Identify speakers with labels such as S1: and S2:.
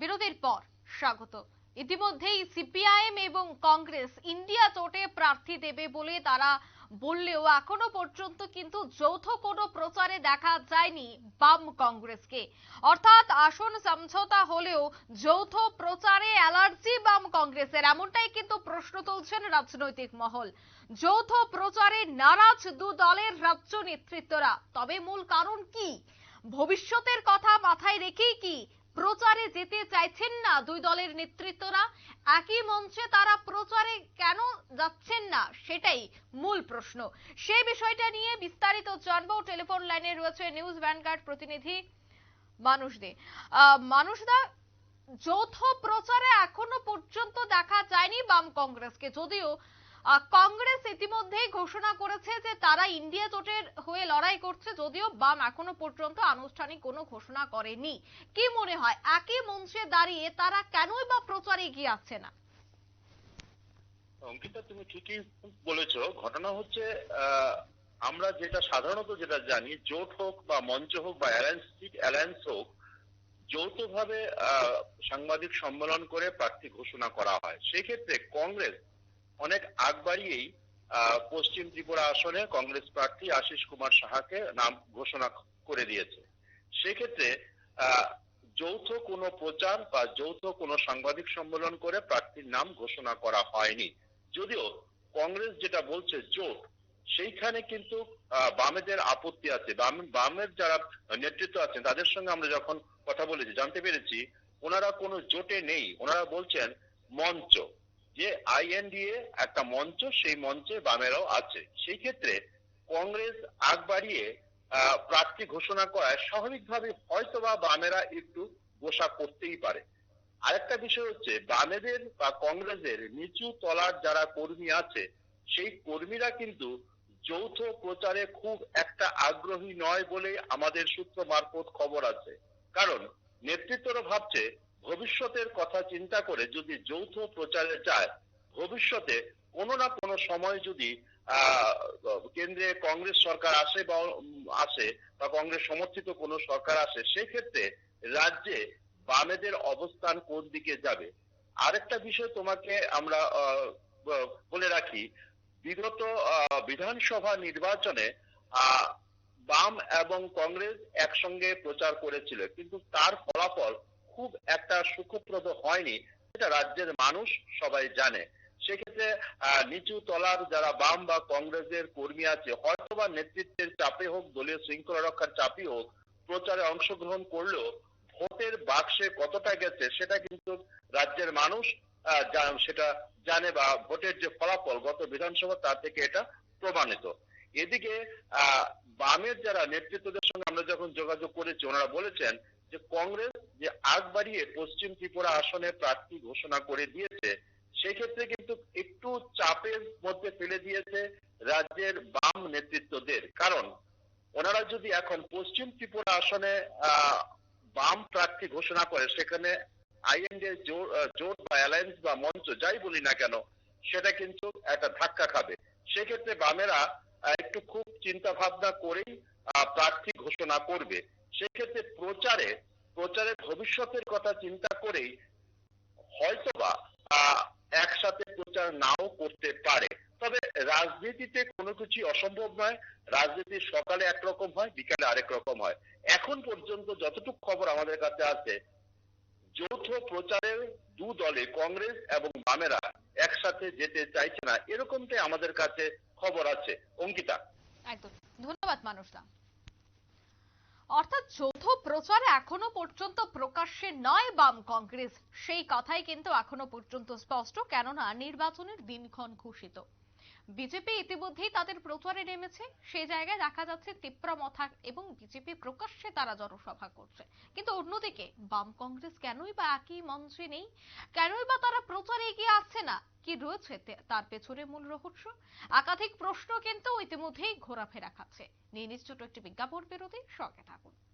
S1: বিরতির পর স্বাগত। ইতিমধ্যেই সিপিআইএম এবং কংগ্রেস ইন্ডিয়া জোটে প্রার্থী দেবে বলে তারা বললেও এখনও পর্যন্ত কিন্তু যৌথ কোনো প্রচারে দেখা যায়নি বাম কংগ্রেসকে। অর্থাৎ আসন সমঝোতা হলেও যৌথ প্রচারে অ্যালার্জি বাম কংগ্রেসের, এমনটাই কিন্তু প্রশ্ন তুলছেন রাজনৈতিক মহল। যৌথ প্রচারে নারাজ দু দলের রাজ্য নেতৃত্বরা, তবে মূল কারণ কি? ভবিষ্যতের কথা মাথায় রেখেই কি প্রচারে যেতে চাইছেন না দুই দলের নেতৃত্বরা একই মঞ্চে তারা প্রচারে কেন যাচ্ছেন না সেটাই মূল প্রশ্ন। সেই বিষয়টা নিয়ে বিস্তারিত জানব। টেলিফোন লাইনে রয়েছে নিউজ ভ্যানগার্ড প্রতিনিধি মানুষ দে আহ, মানুষদা যৌথ প্রচারে এখনও পর্যন্ত দেখা যায়নি বাম কংগ্রেসকে। যদিও কংগ্রেস ইতিমধ্যেই ঘোষণা করেছে যে তারা ইন্ডিয়া জোটের হয়ে লড়াই করছে, যদিও বাম এখনও পর্যন্ত আনুষ্ঠানিক কোনো ঘোষণা করেনি। কি মনে হয়, একই মঞ্চে দাঁড়িয়ে তারা কেনই বা প্রচারে এগিয়ে আসছে না?
S2: অঙ্কিতা, তুমি ঠিকই বলেছ। ঘটনা হচ্ছে আমরা যেটা সাধারণত যেটা জানি, জোট হোক বা মঞ্চ হোক বা অ্যালায়েন্স অ্যালায়েন্স হোক, যৌথভাবে সাংবাদিক সম্মেলন করে প্রার্থী ঘোষণা করা হয়। সেক্ষেত্রে কংগ্রেস অনেক আগ বাড়িয়েই পশ্চিম ত্রিপুরা আসনে কংগ্রেস প্রার্থী আশিস কুমার সাহাকে নাম ঘোষণা করে দিয়েছে। সেক্ষেত্রে যৌথ কোনো প্রচার বা যৌথ কোনো সাংবাদিক সম্মেলন করে প্রার্থীর নাম ঘোষণা করা হয়নি। যদিও কংগ্রেস যেটা বলছে জোট, সেইখানে কিন্তু বামেদের আপত্তি আছে। বাম, বামের যারা নেতৃত্ব আছেন, তাদের সঙ্গে আমরা যখন কথা বলেছি, জানতে পেরেছি, ওনারা কোনো জোটে নেই। ওনারা বলছেন মঞ্চ। যে আইএনডিএ একটা মঞ্চ, সেই মঞ্চে বামেরাও আছে। সেই ক্ষেত্রে কংগ্রেস আগ বাড়িয়ে প্রার্থী ঘোষণা করায় স্বাভাবিকভাবে হয়তোবা বামেরা একটু গোসা করতেই পারে। আরেকটা বিষয় হচ্ছে, বামেদের বা কংগ্রেসের নিচু তলার যারা কর্মী আছে, সেই কর্মীরা কিন্তু যৌথ প্রচারে খুব একটা আগ্রহী নয় বলে আমাদের সূত্র মারফত খবর আছে। কারণ নেতৃত্বরা ভাবছে ভবিষ্যতের কথা চিন্তা করে যদি যৌথ প্রচারে যায়, ভবিষ্যতে কোনো না কোনো সময় যদি কেন্দ্রে কংগ্রেস সরকার আসে বা আসে বা কংগ্রেস সমর্থিত কোনো সরকার আসে, সেক্ষেত্রে রাজ্যে বামেদের অবস্থান কোন দিকে যাবে? আরেকটা বিষয় তোমাকে আমরা বলে রাখি, বিগত বিধানসভা নির্বাচনে বাম এবং কংগ্রেস একসঙ্গে প্রচার করেছিল, কিন্তু তার ফলাফল খুব একটা সুখপ্রদ হয়নি, এটা রাজ্যের মানুষ সবাই জানে। সেক্ষেত্রে নিচু তলার যারা বাম বা কংগ্রেসের কর্মী আছে, হয়তোবা নেতৃত্বের চাপে হোক, দলীয় শৃঙ্খলা রক্ষার চাপে হোক, প্রচারে অংশগ্রহণ করলেও ভোটের বাক্সে কতটা গেছে, সেটা কিন্তু রাজ্যের মানুষ সেটা জানে বা ভোটের যে ফলাফল গত বিধানসভা তার থেকে এটা প্রমাণিত। এদিকে বামের যারা নেতৃত্বদের সঙ্গে আমরা যখন যোগাযোগ করেছি, ওনারা বলেছেন যে কংগ্রেস যে আগ বাড়িয়ে পশ্চিম ত্রিপুরা আসনে প্রার্থী ঘোষণা করে দিয়েছে, সেক্ষেত্রে কিন্তু একটু চাপের মধ্যে ফেলে দিয়েছে রাজ্যের বাম নেতৃত্বদের। কারণ ওনারা যদি এখন পশ্চিম ত্রিপুরা আসনে বাম প্রার্থী ঘোষণা করে, সেখানে আইএনডি জোট বা অ্যালায়েন্স বা মঞ্চ যাই বলি না কেন, সেটা কিন্তু একটা ধাক্কা খাবে। সেক্ষেত্রে বামেরা একটু খুব চিন্তা ভাবনা করেই প্রার্থী ঘোষণা করবে। সেক্ষেত্রে প্রচারে প্রচারে ভবিষ্যতের কথা চিন্তা করেই হয়তোবা একসাথে প্রচার নাও করতে পারে। তবে রাজনীতিতে কোনো কিছু অসম্ভব নয়। রাজনীতি সকালে একরকম হয়, বিকালে আরেক রকম হয়। এখন পর্যন্ত যতটুকু খবর আমাদের কাছে আছে, যৌথ প্রচারের দু দলে, কংগ্রেস এবং বামেরা একসাথে যেতে চাইছে না, এরকমটাই আমাদের কাছে খবর আছে। অঙ্কিতা।
S1: একদম। ধন্যবাদ মানুষদা অর্থাৎ যৌথ প্রচারে এখনও পর্যন্ত প্রকাশ্যে নয় বাম কংগ্রেস। সেই কথাই কিন্তু এখনও পর্যন্ত স্পষ্ট, কেননা নির্বাচনের দিনক্ষণ ঘোষিত। বিজেপি ইতিমধ্যেই তাদের প্রচারে নেমেছে। সেই জায়গায় দেখা যাচ্ছে তিপ্রামথা এবং বিজেপি প্রকাশ্যে তারা জনসভা করছে। কিন্তু অন্যদিকে বাম কংগ্রেস কেনই বা একই মঞ্চে নেই? কেনই বা তারা প্রচারে এগিয়ে আসছে না? কি রয়েছে তার পেছনে মূল রহস্য? একাধিক প্রশ্ন কিন্তু ইতিমধ্যেই ঘোরাফেরা খাচ্ছে। নিয়ে নিশ্চিত একটি বিজ্ঞাপন বিরোধী সঙ্গে থাকুন।